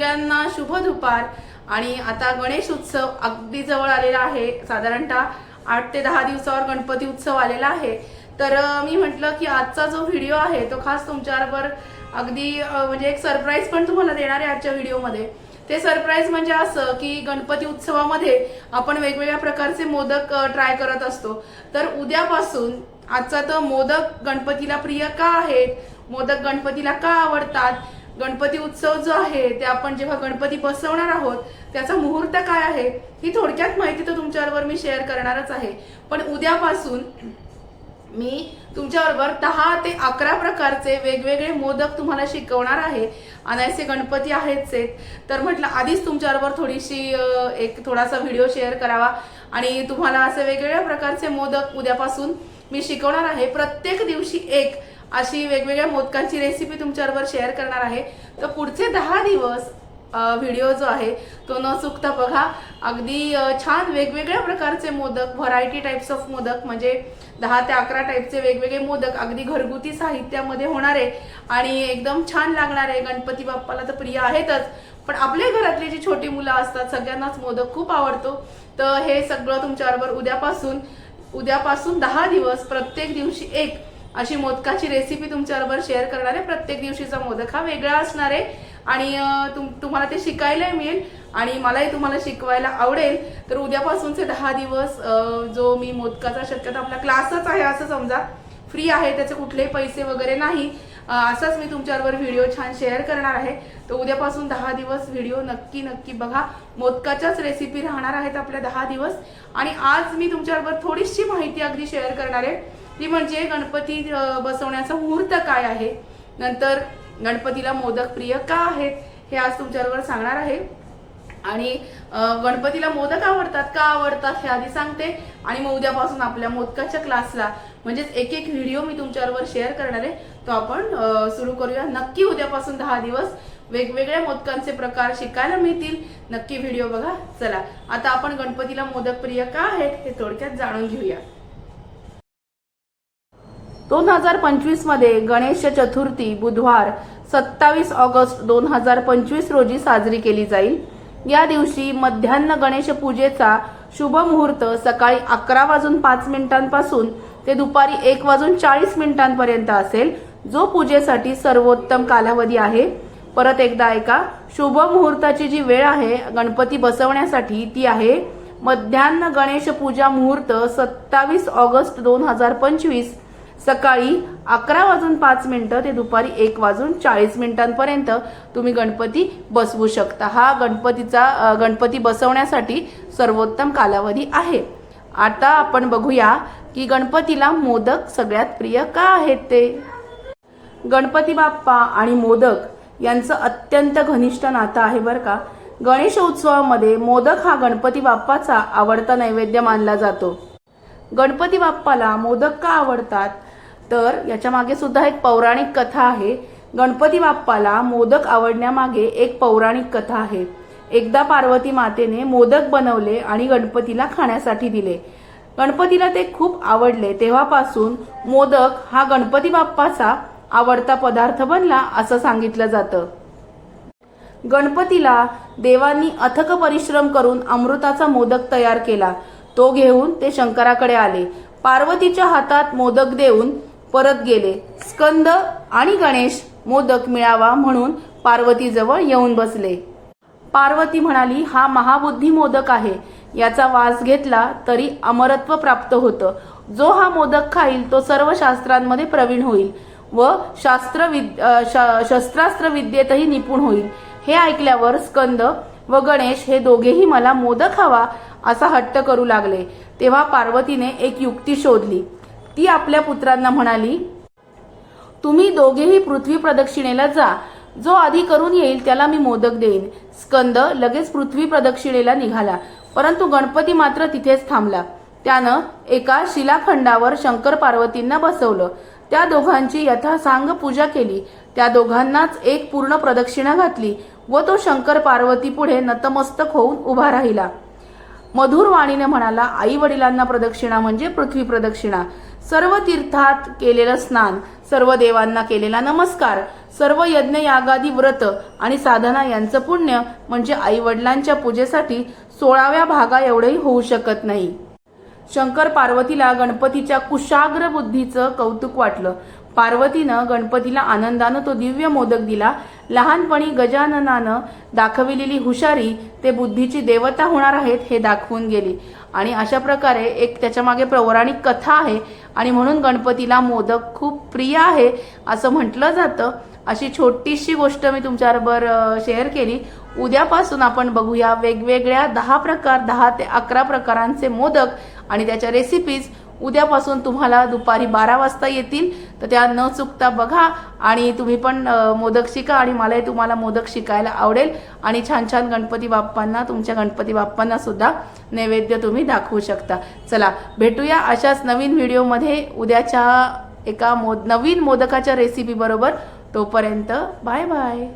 सगळ्यांना शुभ दुपार. आणि आता गणेश उत्सव अगदी जवळ आलेला आहे. साधारणतः आठ ते दहा दिवसावर गणपती उत्सव आलेला आहे. तर मी म्हटलं की आजचा जो व्हिडिओ आहे तो खास तुमच्यावर अगदी म्हणजे एक सरप्राईज पण तुम्हाला देणार आहे आजच्या व्हिडिओमध्ये. ते सरप्राईज म्हणजे असं की गणपती उत्सवामध्ये आपण वेगवेगळ्या प्रकारचे मोदक ट्राय करत असतो. तर उद्यापासून आजचा तर मोदक गणपतीला प्रिय का आहेत? मोदक गणपतीला का आवडतात? गणपती उत्सव जो आहे ते आपण जेव्हा गणपती बसवणार आहोत त्याचा मुहूर्त काय आहे ही थोडक्यात माहिती तर तुमच्याबरोबर मी शेअर करणारच आहे. पण उद्यापासून मी तुमच्याबरोबर दहा ते अकरा प्रकारचे वेगवेगळे मोदक तुम्हाला शिकवणार आहे. अनायसे गणपती आहेतच आहेत तर म्हटलं आधीच तुमच्याबरोबर थोडीशी एक थोडासा व्हिडिओ शेअर करावा. आणि तुम्हाला असे वेगवेगळ्या प्रकारचे मोदक उद्यापासून मी शिकवणार आहे. प्रत्येक दिवशी एक अशी वेगवेगळ्या मोदकांची रेसिपी तुमच्याबरोबर शेअर करणार आहे. तर पुढचे दहा दिवस व्हिडिओ जो आहे तो न चुकता बघा. अगदी छान वेगवेगळ्या प्रकारचे modak variety types of modak म्हणजे दहा ते अकरा टाईपचे वेगवेगळे मोदक अगदी घरगुती साहित्यामध्ये होणारे आणि एकदम छान लागणारे गणपती बाप्पाला तर प्रिय आहेतच. पण आपल्या घरातली जी छोटी मुलं असतात सगळ्यांनाच मोदक खूप आवडतो. तर हे सगळं तुमच्याबरोबर उद्यापासून उद्यापासून दहा दिवस प्रत्येक दिवशी एक अशी मोदकाची रेसिपी तुमच्याबरोबर शेअर करणार आहे. प्रत्येक दिवशीचा मोदक हा वेगळा असणार आहे. आणि तुम- तुम्हाला ते शिकायलाही मिळेल आणि मलाही तुम्हाला शिकवायला आवडेल. तर उद्यापासूनचे दहा दिवस जो मी मोदकाचा शक्यता आपला क्लासच आहे असं समजा. फ्री आहे त्याचे कुठलेही पैसे वगैरे नाही. असाच मी तुमच्याबरोबर व्हिडिओ छान शेअर करणार आहे. तर उद्यापासून दहा दिवस व्हिडिओ नक्की नक्की बघा. मोदकाच्याच रेसिपी राहणार आहेत आपल्या दहा दिवस. आणि आज मी तुमच्याबरोबर थोडीशी माहिती अगदी शेअर करणार आहे. ती म्हणजे गणपती बसवण्याचा मुहूर्त काय आहे? नंतर गणपतीला मोदक प्रिय का आहेत? हे आज तुमच्याबरोबर सांगणार आहे. आणि गणपतीला मोदक आवडतात का आवडतात हे आधी सांगते. आणि मग उद्यापासून आपल्या मोदकाच्या क्लासला म्हणजेच एक एक व्हिडिओ मी तुमच्याबरोबर शेअर करणार आहे. तो आपण सुरू करूया. नक्की उद्यापासून दहा दिवस वेगवेगळ्या मोदकांचे प्रकार शिकायला मिळतील. नक्की व्हिडिओ बघा. चला आता आपण गणपतीला मोदक प्रिय का आहेत हे थोडक्यात जाणून घेऊया. दोन हजार पंचवीसमध्ये गणेश चतुर्थी बुधवार सत्तावीस ऑगस्ट दोन हजार पंचवीस रोजी साजरी केली जाईल. या दिवशी मध्यान्ह गणेश पूजेचा शुभ मुहूर्त सकाळी अकरा वाजून पाच मिनिटांपासून ते दुपारी एक वाजून चाळीस मिनिटांपर्यंत असेल. जो पूजेसाठी सर्वोत्तम कालावधी आहे. परत एकदा ऐका शुभ मुहूर्ताची जी वेळ आहे गणपती बसवण्यासाठी ती आहे. मध्यान्ह गणेश पूजा मुहूर्त सत्तावीस ऑगस्ट दोन हजार पंचवीस सकाळी अकरा वाजून पाच मिनटं ते दुपारी एक वाजून चाळीस मिनिटांपर्यंत तुम्ही गणपती बसवू शकता. हा गणपतीचा गणपती बसवण्यासाठी सर्वोत्तम कालावधी आहे. आता आपण बघूया की गणपतीला मोदक सगळ्यात प्रिय का आहेत ते? गणपती बाप्पा आणि मोदक यांचं अत्यंत घनिष्ठ नातं आहे बरं का. गणेश उत्सवामध्ये मोदक हा गणपती बाप्पाचा आवडता नैवेद्य मानला जातो. गणपती बाप्पाला मोदक का आवडतात? तर याच्या मागे सुद्धा एक पौराणिक कथा आहे. गणपती बाप्पाला मोदक आवडण्यामागे एक पौराणिक कथा आहे. एकदा पार्वती मातेने मोदक बनवले आणि गणपतीला खाण्यासाठी दिले. गणपतीला ते खूप आवडले. तेव्हापासून मोदक हा गणपती बाप्पाचा आवडता पदार्थ बनला असं सांगितलं जातं. गणपतीला देवांनी अथक परिश्रम करून अमृताचा मोदक तयार केला. तो घेऊन ते शंकराकडे आले. पार्वतीच्या हातात मोदक देऊन परत गेले. स्कंद आणि गणेश मोदक मिळावा म्हणून पार्वतीजवळ येऊन बसले. पार्वती म्हणाली हा महाबुद्धी मोदक आहे. याचा वास घेतला तरी अमरत्व प्राप्त होतं. जो हा मोदक खाईल तो सर्व शास्त्रांमध्ये प्रवीण होईल व शास्त्र श- शस्त्रास्त्र विद्येतही निपुण होईल. हे ऐकल्यावर स्कंद व गणेश हे दोघेही मला मोदक हवा असा हट्ट करू लागले. तेव्हा पार्वतीने एक युक्ती शोधली. ती आपल्या पुत्रांना म्हणाली तुम्ही दोघेही पृथ्वी प्रदक्षिणेला जा. जो आधी करून येईल त्याला मी मोदक देईन. स्कंद लगेच पृथ्वी प्रदक्षिणेला निघाला परंतु गणपती मात्र तिथेच थांबला. त्यानं एका शिलाखंडावर शंकर पार्वतींना बसवलं. त्या दोघांची यथासांग पूजा केली. त्या दोघांनाच एक पूर्ण प्रदक्षिणा घातली व तो शंकर पार्वती पुढे नतमस्तक होऊन उभा राहिला. मधुर वाणीने म्हणाला आई वडिलांना प्रदक्षिणा म्हणजे पृथ्वी प्रदक्षिणा. सर्व तीर्थात केलेलं स्नान सर्व देवांना केलेला नमस्कार सर्व यज्ञ यागादी व्रत आणि साधना यांचं पुण्य म्हणजे आई वडिलांच्या पूजेसाठी सोळाव्या भागा एवढंही होऊ शकत नाही. शंकर पार्वतीला गणपतीच्या कुशाग्र बुद्धीचं कौतुक वाटलं. पार्वतीनं गणपतीला आनंदानं तो दिव्य मोदक दिला. लहानपणी गजाननानं दाखविलेली हुशारी ते बुद्धीची देवता होणार आहेत हे दाखवून गेली. आणि अशा प्रकारे एक त्याच्यामागे पौराणिक कथा आहे आणि म्हणून गणपतीला मोदक खूप प्रिय आहे असं म्हटलं जातं. अशी छोटीशी गोष्ट मी तुमच्याबरोबर शेअर केली. उद्यापासून आपण बघूया वेगवेगळ्या दहा प्रकार दहा ते अकरा प्रकारांचे मोदक. आणि त्याच्या रेसिपीज उद्यापासून तुम्हाला दुपारी बारा वाजता येतील. तर त्या न चुकता बघा आणि तुम्ही पण मोदक शिका आणि मलाही तुम्हाला मोदक शिकायला आवडेल. आणि छान छान गणपती बाप्पांना तुमच्या गणपती बाप्पांना सुद्धा नैवेद्य तुम्ही दाखवू शकता. चला भेटूया अशाच नवीन व्हिडिओमध्ये उद्याच्या एका मोद नवीन मोदकाच्या रेसिपीबरोबर तोपर्यंत बाय बाय.